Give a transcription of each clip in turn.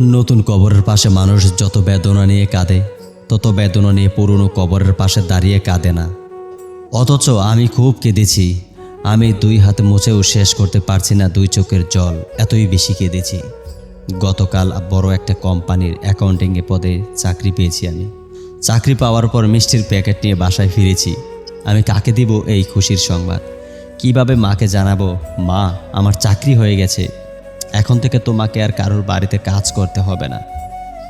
নতুন কবরের পাশে মানুষ যত বেদনা নিয়ে কাঁদে, তত বেদনা নিয়ে পুরনো কবরের পাশে দাঁড়িয়ে কাঁদে না। অথচ আমি খুব কেঁদেছি। আমি দুই হাতে মুছেও শেষ করতে পারছি না দুই চোখের জল, এতই বেশি কেঁদেছি। গতকাল বড় একটা কোম্পানির অ্যাকাউন্টিংয়ে পদে চাকরি পেয়েছি আমি। চাকরি পাওয়ার পর মিষ্টির প্যাকেট নিয়ে বাসায় ফিরেছি। আমি কাকে দিব এই খুশির সংবাদ? কীভাবে মাকে জানাব, মা, আমার চাকরি হয়ে গেছে। এখন থেকে তোমাকে আর কারোর বাড়িতে কাজ করতে হবে না।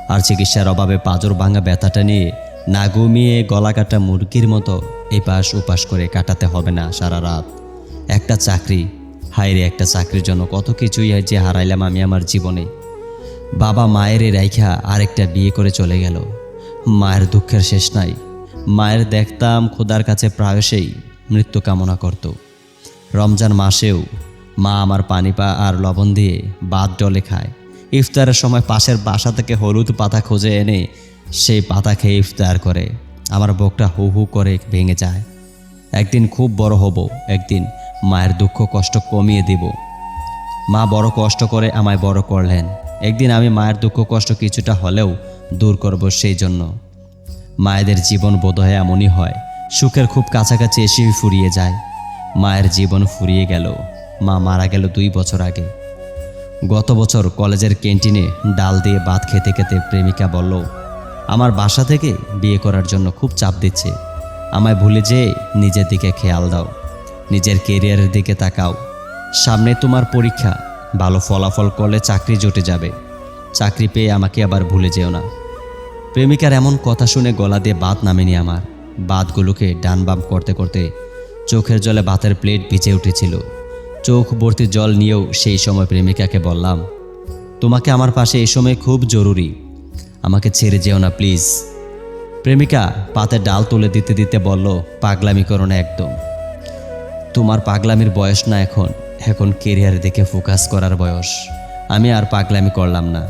আর চিকিৎসার অভাবে পাজর ভাঙা ব্যথাটা নিয়ে না ঘুমিয়ে গলা কাটা মুরগির মতো এপাশ ওপাশ করে কাটাতে হবে না সারা রাত। একটা চাকরি হায়রে একটা চাকরির জন্য কত কিছুই যে হারাইলাম আমি আমার জীবনে। বাবা মায়ের রাইখা আরেকটা বিয়ে করে চলে গেল। মায়ের দুঃখের শেষ নাই। মায়ের দেখতাম খোদার কাছে প্রায়শই মৃত্যু কামনা করত। রমজান মাসেও মা আমার পানি পা আর লবণ দিয়ে বাদ ডলে খায়। ইফতারের সময় পাশের বাসা থেকে হলুদ পাতা খুঁজে এনে সেই পাতা খেয়ে ইফতার করে। আমার বুকটা হু হু করে ভেঙে যায়। একদিন খুব বড় হব, একদিন মায়ের দুঃখ কষ্ট কমিয়ে দিব। মা বড় কষ্ট করে আমায় বড় করলেন। একদিন আমি মায়ের দুঃখ কষ্ট কিছুটা হলেও দূর করব সেই জন্য। মায়েদের জীবন বোধহয় এমনই হয়, সুখের খুব কাছাকাছি এসেই ফুরিয়ে যায়। মায়ের জীবন ফুরিয়ে গেল। মা মারা গেল দুই বছর আগে। গত বছর কলেজের ক্যান্টিনে ডাল দিয়ে ভাত খেতে খেতে প্রেমিকা বলল, আমার বাসা থেকে বিয়ে করার জন্য খুব চাপ দিচ্ছে। আমায় ভুলে যেয়ে নিজের দিকে খেয়াল দাও। নিজের কেরিয়ারের দিকে তাকাও। সামনে তোমার পরীক্ষা। ভালো ফলাফল করলে চাকরি জুটে যাবে। চাকরি পেয়ে আমাকে আবার ভুলে যেও না। প্রেমিকার এমন কথা শুনে গলা দিয়ে বাত নামেনি আমার। বাতগুলোকে ডান বাম করতে করতে চোখের জলে বাতের প্লেট ভিজে উঠেছিল। চোখ ভর্তি জল নিয়েও সেই সময় প্রেমিকাকে বললাম, তোমাকে আমার পাশে এই সময় খুব জরুরি। আমাকে ছেড়ে যেও না, প্লিজ। প্রেমিকা পাতে ডাল তুলে দিতে দিতে বলল, পাগলামি করো না একদম। তোমার পাগলামির বয়স না এখন এখন কেরিয়ারের দিকে ফোকাস করার বয়স। আমি আর পাগলামি করলাম না।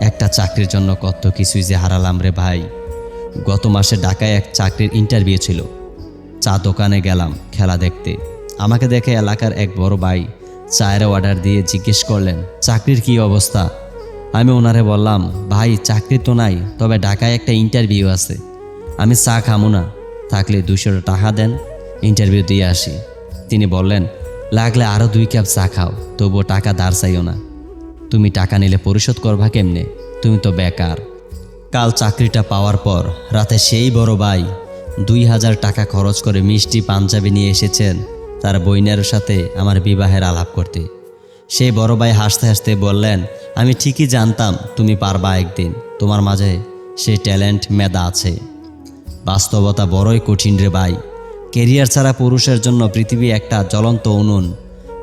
একটা চাকরির জন্য কত কিছুই যে হারালাম রে ভাই। গত মাসে ঢাকায় এক চাকরির ইন্টারভিউ ছিল। চা দোকানে গেলাম খেলা দেখতে। আমাকে দেখে এলাকার এক বড় ভাই চায়ের অর্ডার দিয়ে জিজ্ঞেস করলেন, চাকরির কি অবস্থা? আমি ওনারে বললাম, ভাই, চাকরি তো নাই, তবে ঢাকায় একটা ইন্টারভিউ আছে। আমি চা খামো না, থাকলে দুশো টাকা দেন ইন্টারভিউ দিয়ে আসি। তিনি বললেন, লাগলে আরও দুই কাপ চা খাও, তবুও টাকা ধার চাইও না। তুমি টাকা নিলে পরিশোধ করবা কেমনে? তুমি তো বেকার। কাল চাকরিটা পাওয়ার পর রাতে সেই বড় ভাই দুই হাজার টাকা খরচ করে মিষ্টি পাঞ্জাবি নিয়ে এসেছেন। তার বইনের সাথে আমার বিবাহের আলাপ করতে। সেই বড় ভাই হাসতে হাসতে বললেন, আমি ঠিকই জানতাম তুমি পারবা একদিন, তোমার মাঝে সেই ট্যালেন্ট মেধা আছে। বাস্তবতা বড়ই কঠিন রে ভাই। কেরিয়ার ছাড়া পুরুষের জন্য পৃথিবী একটা জ্বলন্ত উনুন,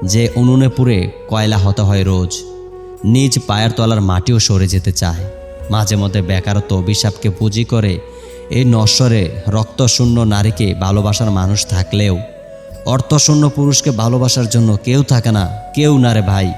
যে উনুনে পুড়ে কয়লা হতে হয় রোজ। নিজ পায়ের তলার মাটিও সরে যেতে চায়। মাঝে মধ্যে বেকারত্ব অভিশাপকে পুঁজি করে এই নশ্বরে রক্তশূন্য নারীকে ভালোবাসার মানুষ থাকলেও অর্থশূন্য পুরুষকে ভালোবাসার জন্য কেউ থাকে না। কেউ না রে ভাই।